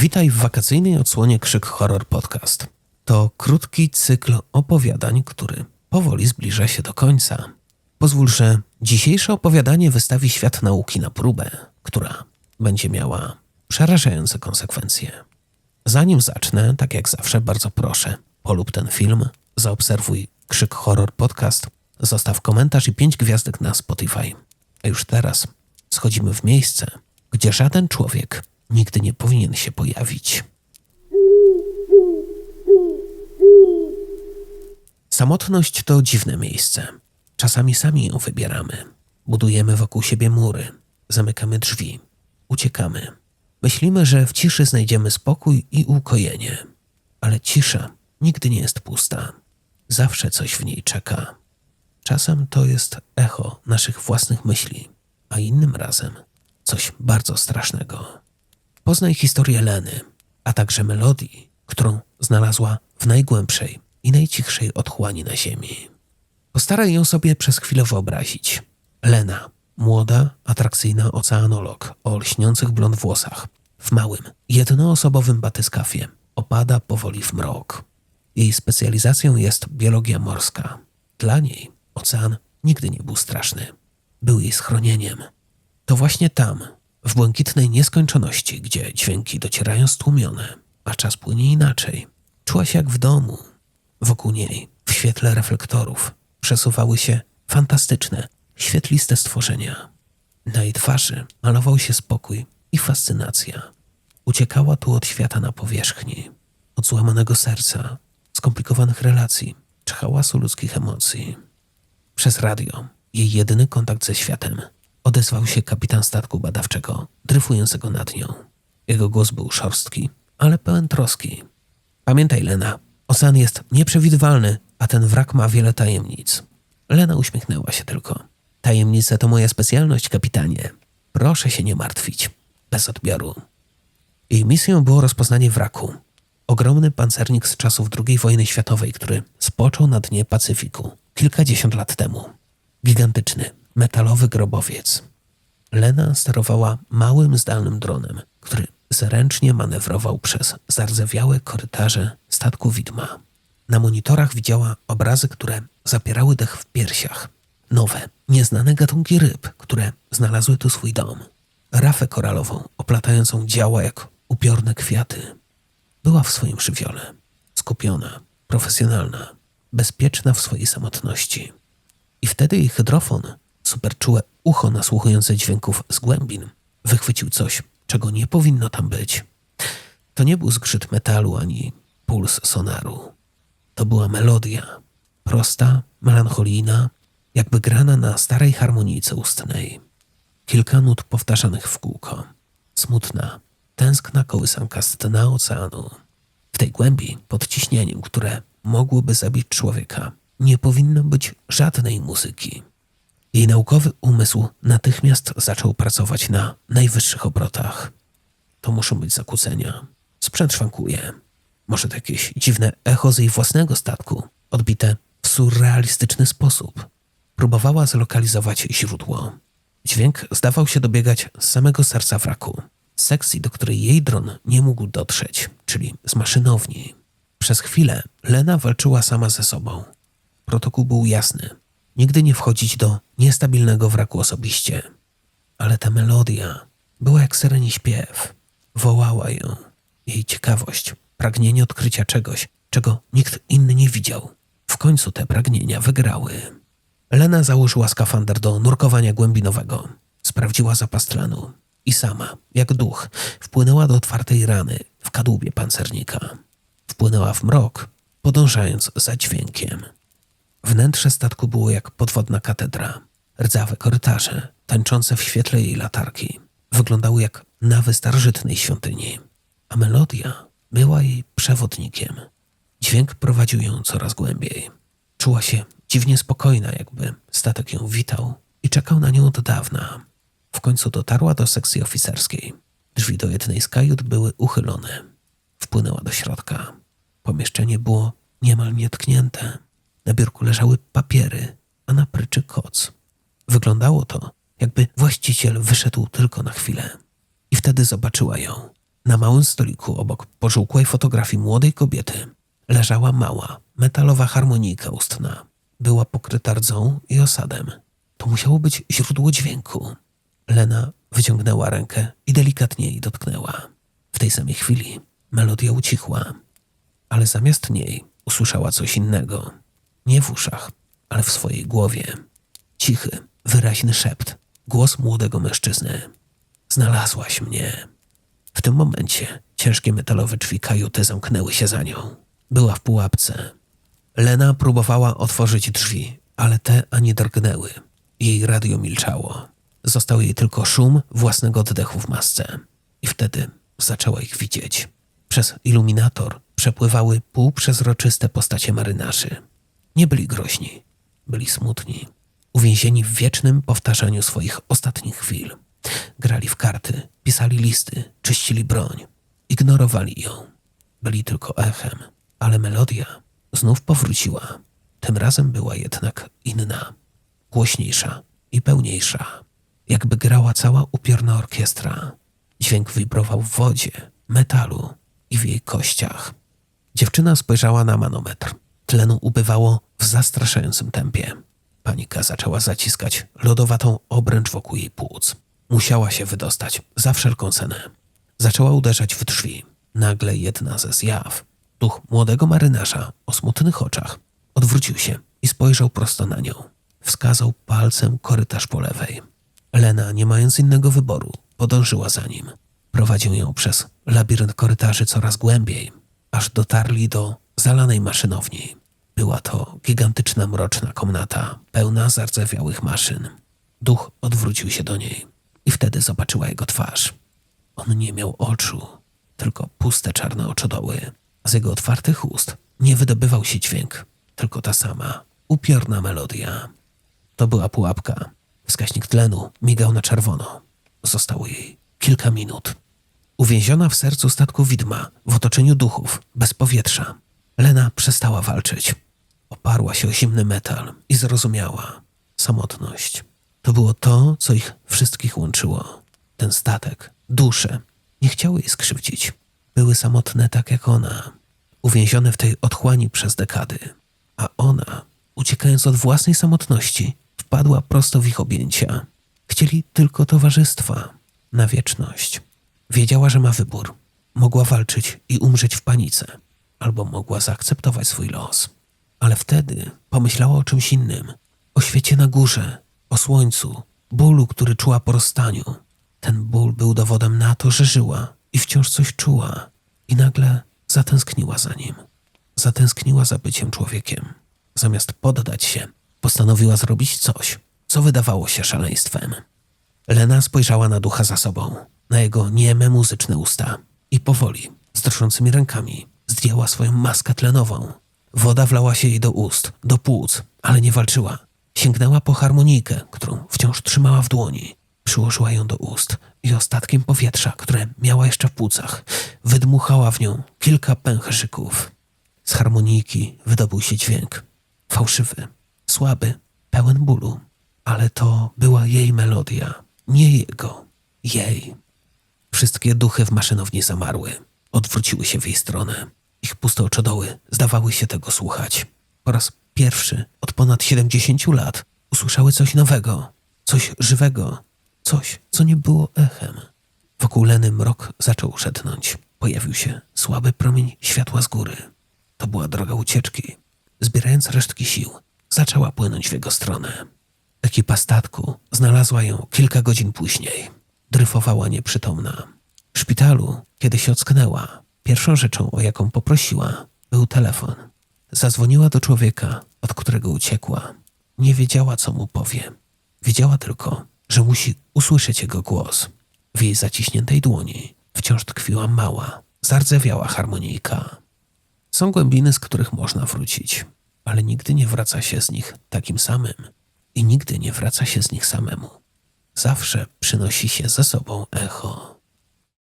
Witaj w wakacyjnej odsłonie Krzyk Horror Podcast. To krótki cykl opowiadań, który powoli zbliża się do końca. Pozwól, że dzisiejsze opowiadanie wystawi świat nauki na próbę, która będzie miała przerażające konsekwencje. Zanim zacznę, tak jak zawsze, bardzo proszę, polub ten film, zaobserwuj Krzyk Horror Podcast, zostaw komentarz i pięć gwiazdek na Spotify. A już teraz schodzimy w miejsce, gdzie żaden człowiek nigdy nie powinien się pojawić. Samotność to dziwne miejsce. Czasami sami ją wybieramy. Budujemy wokół siebie mury, zamykamy drzwi, uciekamy. Myślimy, że w ciszy znajdziemy spokój i ukojenie. Ale cisza nigdy nie jest pusta. Zawsze coś w niej czeka. Czasem to jest echo naszych własnych myśli, a innym razem coś bardzo strasznego. Poznaj historię Leny, a także melodii, którą znalazła w najgłębszej i najcichszej otchłani na ziemi. Postaraj ją sobie przez chwilę wyobrazić. Lena, młoda, atrakcyjna oceanolog o lśniących blond włosach, w małym, jednoosobowym batyskafie, opada powoli w mrok. Jej specjalizacją jest biologia morska. Dla niej ocean nigdy nie był straszny. Był jej schronieniem. To właśnie tam, w błękitnej nieskończoności, gdzie dźwięki docierają stłumione, a czas płynie inaczej, czuła się jak w domu. Wokół niej, w świetle reflektorów, przesuwały się fantastyczne, świetliste stworzenia. Na jej twarzy malował się spokój i fascynacja. Uciekała tu od świata na powierzchni, od złamanego serca, skomplikowanych relacji czy hałasu ludzkich emocji. Przez radio, jej jedyny kontakt ze światem, odezwał się kapitan statku badawczego, dryfującego nad nią. Jego głos był szorstki, ale pełen troski. Pamiętaj, Lena, ocean jest nieprzewidywalny, a ten wrak ma wiele tajemnic. Lena uśmiechnęła się tylko. Tajemnice to moja specjalność, kapitanie. Proszę się nie martwić. Bez odbioru. Jej misją było rozpoznanie wraku. Ogromny pancernik z czasów II wojny światowej, który spoczął na dnie Pacyfiku kilkadziesiąt lat temu. Gigantyczny, metalowy grobowiec. Lena sterowała małym, zdalnym dronem, który zręcznie manewrował przez zardzewiałe korytarze statku widma. Na monitorach widziała obrazy, które zapierały dech w piersiach. Nowe, nieznane gatunki ryb, które znalazły tu swój dom. Rafę koralową, oplatającą działa jak upiorne kwiaty. Była w swoim żywiole, skupiona, profesjonalna, bezpieczna w swojej samotności. I wtedy jej hydrofon, superczułe ucho nasłuchujące dźwięków z głębin, wychwycił coś, czego nie powinno tam być. To nie był zgrzyt metalu ani puls sonaru. To była melodia, prosta, melancholijna, jakby grana na starej harmonijce ustnej. Kilka nut powtarzanych w kółko. Smutna, tęskna kołysanka z dna oceanu. W tej głębi, pod ciśnieniem, które mogłoby zabić człowieka, nie powinno być żadnej muzyki. Jej naukowy umysł natychmiast zaczął pracować na najwyższych obrotach. To muszą być zakłócenia. Sprzęt szwankuje. Może to jakieś dziwne echo z jej własnego statku, odbite w surrealistyczny sposób. Próbowała zlokalizować źródło. Dźwięk zdawał się dobiegać z samego serca wraku, sekcji, do której jej dron nie mógł dotrzeć, czyli z maszynowni. Przez chwilę Lena walczyła sama ze sobą. Protokół był jasny. Nigdy nie wchodzić do niestabilnego wraku osobiście. Ale ta melodia była jak sereni śpiew. Wołała ją. Jej ciekawość, pragnienie odkrycia czegoś, czego nikt inny nie widział. W końcu te pragnienia wygrały. Lena założyła skafander do nurkowania głębinowego. Sprawdziła zapas tlenu i sama, jak duch, wpłynęła do otwartej rany w kadłubie pancernika. Wpłynęła w mrok, podążając za dźwiękiem. Wnętrze statku było jak podwodna katedra. Rdzawe korytarze, tańczące w świetle jej latarki, wyglądały jak nawy starożytnej świątyni, a melodia była jej przewodnikiem. Dźwięk prowadził ją coraz głębiej. Czuła się dziwnie spokojna, jakby statek ją witał i czekał na nią od dawna. W końcu dotarła do sekcji oficerskiej. Drzwi do jednej z kajut były uchylone. Wpłynęła do środka. Pomieszczenie było niemal nietknięte. Na biurku leżały papiery, a na pryczy koc. Wyglądało to, jakby właściciel wyszedł tylko na chwilę. I wtedy zobaczyła ją. Na małym stoliku obok pożółkłej fotografii młodej kobiety leżała mała, metalowa harmonika ustna. Była pokryta rdzą i osadem. To musiało być źródło dźwięku. Lena wyciągnęła rękę i delikatnie jej dotknęła. W tej samej chwili melodia ucichła, ale zamiast niej usłyszała coś innego. Nie w uszach, ale w swojej głowie. Cichy, wyraźny szept, głos młodego mężczyzny. Znalazłaś mnie. W tym momencie ciężkie metalowe drzwi kajuty zamknęły się za nią. Była w pułapce. Lena próbowała otworzyć drzwi, ale te ani drgnęły. Jej radio milczało. Został jej tylko szum własnego oddechu w masce. I wtedy zaczęła ich widzieć. Przez iluminator przepływały półprzezroczyste postacie marynarzy. Nie byli groźni, byli smutni, uwięzieni w wiecznym powtarzaniu swoich ostatnich chwil. Grali w karty, pisali listy, czyścili broń, ignorowali ją. Byli tylko echem, ale melodia znów powróciła. Tym razem była jednak inna, głośniejsza i pełniejsza. Jakby grała cała upiorna orkiestra. Dźwięk wibrował w wodzie, metalu i w jej kościach. Dziewczyna spojrzała na manometr. Tlenu ubywało w zastraszającym tempie. Panika zaczęła zaciskać lodowatą obręcz wokół jej płuc. Musiała się wydostać za wszelką cenę. Zaczęła uderzać w drzwi. Nagle jedna ze zjaw, duch młodego marynarza o smutnych oczach, odwrócił się i spojrzał prosto na nią. Wskazał palcem korytarz po lewej. Lena, nie mając innego wyboru, podążyła za nim. Prowadził ją przez labirynt korytarzy coraz głębiej, aż dotarli do zalanej maszynowni. Była to gigantyczna, mroczna komnata, pełna zardzewiałych maszyn. Duch odwrócił się do niej i wtedy zobaczyła jego twarz. On nie miał oczu, tylko puste czarne oczodoły. Z jego otwartych ust nie wydobywał się dźwięk, tylko ta sama, upiorna melodia. To była pułapka. Wskaźnik tlenu migał na czerwono. Zostało jej kilka minut. Uwięziona w sercu statku widma, w otoczeniu duchów, bez powietrza, Lena przestała walczyć. Oparła się o zimny metal i zrozumiała. Samotność. To było to, co ich wszystkich łączyło. Ten statek, dusze, nie chciały jej skrzywdzić. Były samotne tak jak ona, uwięzione w tej otchłani przez dekady. A ona, uciekając od własnej samotności, wpadła prosto w ich objęcia. Chcieli tylko towarzystwa, na wieczność. Wiedziała, że ma wybór. Mogła walczyć i umrzeć w panice, albo mogła zaakceptować swój los. Ale wtedy pomyślała o czymś innym. O świecie na górze, o słońcu, bólu, który czuła po rozstaniu. Ten ból był dowodem na to, że żyła i wciąż coś czuła. I nagle zatęskniła za nim. Zatęskniła za byciem człowiekiem. Zamiast poddać się, postanowiła zrobić coś, co wydawało się szaleństwem. Lena spojrzała na ducha za sobą, na jego nieme muzyczne usta i powoli, z drżącymi rękami, zdjęła swoją maskę tlenową. Woda wlała się jej do ust, do płuc, ale nie walczyła. Sięgnęła po harmonijkę, którą wciąż trzymała w dłoni. Przyłożyła ją do ust i ostatkiem powietrza, które miała jeszcze w płucach, wydmuchała w nią kilka pęcherzyków. Z harmonijki wydobył się dźwięk. Fałszywy, słaby, pełen bólu. Ale to była jej melodia, nie jego, jej. Wszystkie duchy w maszynowni zamarły, odwróciły się w jej stronę. Ich puste oczodoły zdawały się tego słuchać. Po raz pierwszy od ponad 70 lat usłyszały coś nowego, coś żywego, coś, co nie było echem. Wokół Leny mrok zaczął szednąć. Pojawił się słaby promień światła z góry. To była droga ucieczki. Zbierając resztki sił, zaczęła płynąć w jego stronę. Ekipa statku znalazła ją kilka godzin później. Dryfowała nieprzytomna. W szpitalu, kiedy się ocknęła, pierwszą rzeczą, o jaką poprosiła, był telefon. Zadzwoniła do człowieka, od którego uciekła. Nie wiedziała, co mu powie. Wiedziała tylko, że musi usłyszeć jego głos. W jej zaciśniętej dłoni wciąż tkwiła mała, zardzewiała harmonijka. Są głębiny, z których można wrócić, ale nigdy nie wraca się z nich takim samym i nigdy nie wraca się z nich samemu. Zawsze przynosi się ze sobą echo.